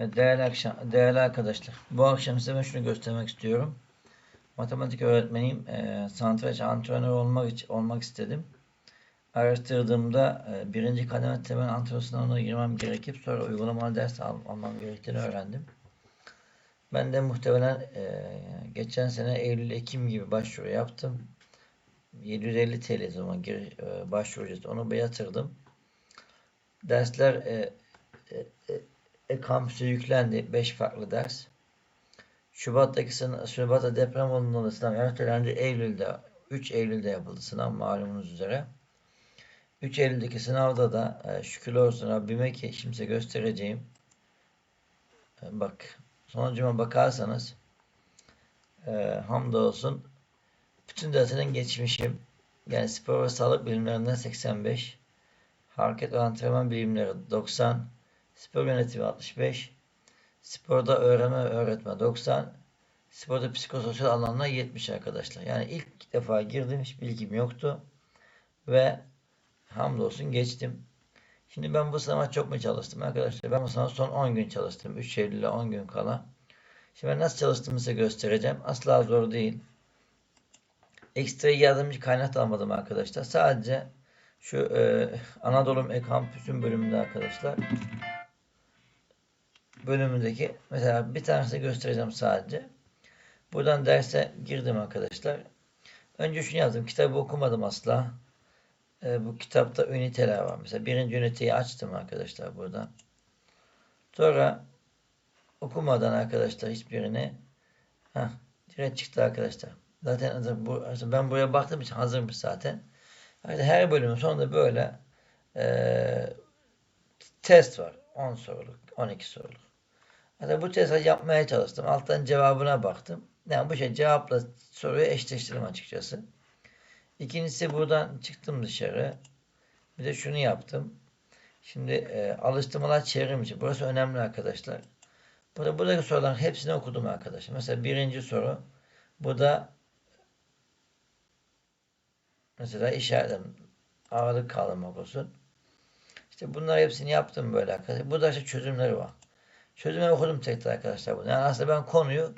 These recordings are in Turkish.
Evet, Değerli, akşam, değerli arkadaşlar, bu akşam size ben şunu göstermek istiyorum. Matematik öğretmeniyim. E, santraç antrenör olmak olmak istedim. Araştırdığımda e, birinci kademe temel antrenör sınavına girmem gerekip sonra uygulamalı ders al, almam gerektiğini öğrendim. Ben de muhtemelen e, geçen sene Eylül-Ekim gibi başvuru yaptım. 750 TL zaman gir, e, başvuru ücreti. Onu yatırdım. Dersler e, e, e, e-kampüse yüklendi. 5 farklı ders. Şubat'taki sınav, Şubat'ta deprem olduğunda sınav ertelendi. Eylül'de, 3 Eylül'de yapıldı sınav malumunuz üzere. 3 Eylül'deki sınavda da e, şükürler olsun Rabbime ki şimdi göstereceğim. E, bak sonucuma bakarsanız e, hamdolsun bütün derslerin geçmişim. Yani spor ve sağlık bilimlerinden 85, hareket ve antrenman bilimleri 90, spor yönetimi 65, sporda öğrenme ve öğretme 90, sporda psikososyal alanlar 70 arkadaşlar. Yani ilk defa girdim hiç bilgim yoktu ve hamdolsun geçtim. Şimdi ben bu sınava çok mu çalıştım arkadaşlar? Ben bu sınava son 10 gün çalıştım. 3 Eylül'e 10 gün kala. Şimdi ben nasıl çalıştığımı size göstereceğim. Asla zor değil. Ekstra yardımcı kaynak almadım arkadaşlar. Sadece şu e, Anadolu E-Kampüs'ün bölümünde arkadaşlar. Bölümündeki mesela bir tanesini göstereceğim sadece. Buradan derse girdim arkadaşlar. Önce şunu yazdım. Kitabı okumadım asla. E, bu kitapta üniteler var. Mesela birinci üniteyi açtım arkadaşlar burada. Sonra okumadan arkadaşlar hiçbirini heh, direkt çıktı arkadaşlar. Zaten bu, ben buraya baktığım için hazırmış zaten. Her bölümün sonunda böyle e, test var. 10 soruluk, 12 soruluk. Hatta bu testi yapmaya çalıştım. Alttan cevabına baktım. Yani bu şey cevapla soruyu eşleştirdim açıkçası. İkincisi buradan çıktım dışarı. Bir de şunu yaptım. Şimdi e, alıştırmalar çevrim için. Burası önemli arkadaşlar. Burada buradaki soruların hepsini okudum arkadaşlar. Mesela birinci soru. Burada mesela işaretim ağırlık kaldırmak olsun. İşte bunlar hepsini yaptım böyle arkadaşlar. Burada işte çözümleri var. Çözümleri okudum tekrar arkadaşlar. bunu. Yani aslında ben konuyu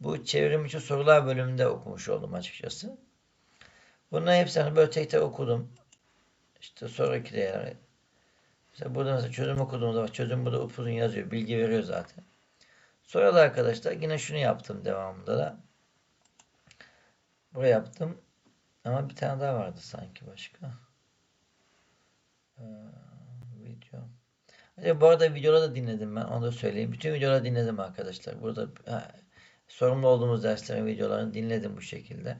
bu çevrim içi sorular bölümünde okumuş oldum açıkçası. Bunların hepsini böyle tek tek okudum. İşte de yani. Mesela burada mesela çözüm okuduğumda bak çözüm burada upuzun yazıyor. Bilgi veriyor zaten. Sonra da arkadaşlar yine şunu yaptım devamında da. Buraya yaptım. Ama bir tane daha vardı sanki başka. Ee, video. Acaba bu arada videoları da dinledim ben. Onu da söyleyeyim. Bütün videoları dinledim arkadaşlar. Burada ha, sorumlu olduğumuz derslerin videolarını dinledim bu şekilde.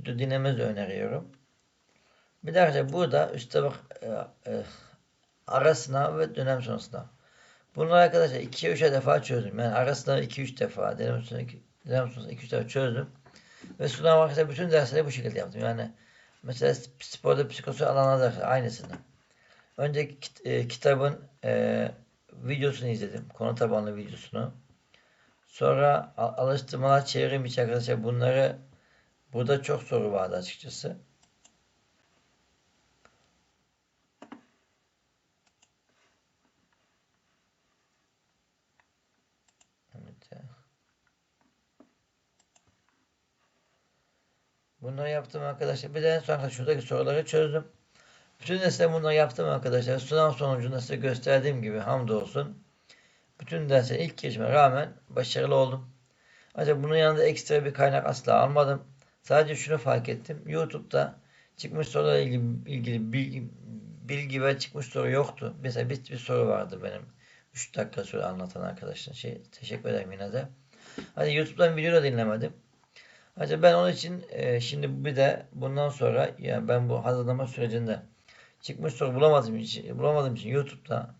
Video dinlemenizi öneriyorum. Bir de arkadaşlar burada üstte bak e, e, ara sınav ve dönem sonu sınav. Bunları arkadaşlar 2'ye 3'e defa çözdüm. Yani ara sınavı 2-3 defa, dönem sonu 2-3 defa çözdüm. Ve sınav arkadaşlar bütün dersleri bu şekilde yaptım. Yani mesela sporda psikoloji alanlarda da aynısını. Önce kit e, kitabın e, videosunu izledim. Konu tabanlı videosunu. Sonra alıştırmalar çevrim içi arkadaşlar bunları burada çok soru vardı açıkçası. Bunları yaptım arkadaşlar. Bir de en sonra şuradaki soruları çözdüm. Bütün dersleri bunları yaptım arkadaşlar. Sınav sonucunda size gösterdiğim gibi hamdolsun. Bütün derslerin ilk girişime rağmen başarılı oldum. Ancak bunun yanında ekstra bir kaynak asla almadım. Sadece şunu fark ettim. YouTube'da çıkmış sorularla ilgili, ilgili bilgi, bilgi ve çıkmış soru yoktu. Mesela bir, bir soru vardı benim. 3 dakika süre anlatan arkadaşlar. Şey, teşekkür ederim yine de. Hadi YouTube'dan video da dinlemedim. Ancak ben onun için e, şimdi bir de bundan sonra yani ben bu hazırlama sürecinde çıkmış soru bulamadığım için, bulamadığım için YouTube'da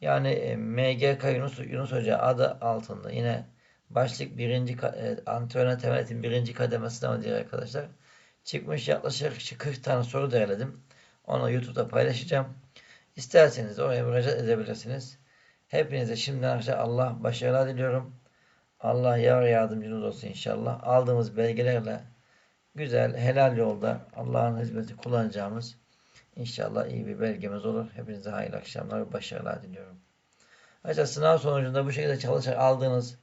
yani e, MGK Yunus, Yunus Hoca adı altında yine başlık birinci e, antrenör temel eğitim birinci kademe sınavı diye arkadaşlar çıkmış yaklaşık 40 tane soru derledim. Onu YouTube'da paylaşacağım. İsterseniz oraya müracaat edebilirsiniz. Hepinize şimdiden arkadaşlar Allah başarılar diliyorum. Allah yar yardımcınız olsun inşallah. Aldığımız belgelerle güzel, helal yolda Allah'ın hizmeti kullanacağımız inşallah iyi bir belgemiz olur. Hepinize hayırlı akşamlar ve başarılar diliyorum. Arkadaşlar sınav sonucunda bu şekilde çalışarak aldığınız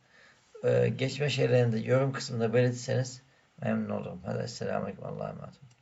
e, geçme şeylerini de yorum kısmında belirtirseniz memnun olurum. Hadi selamünaleyküm. Allah'a emanet olun.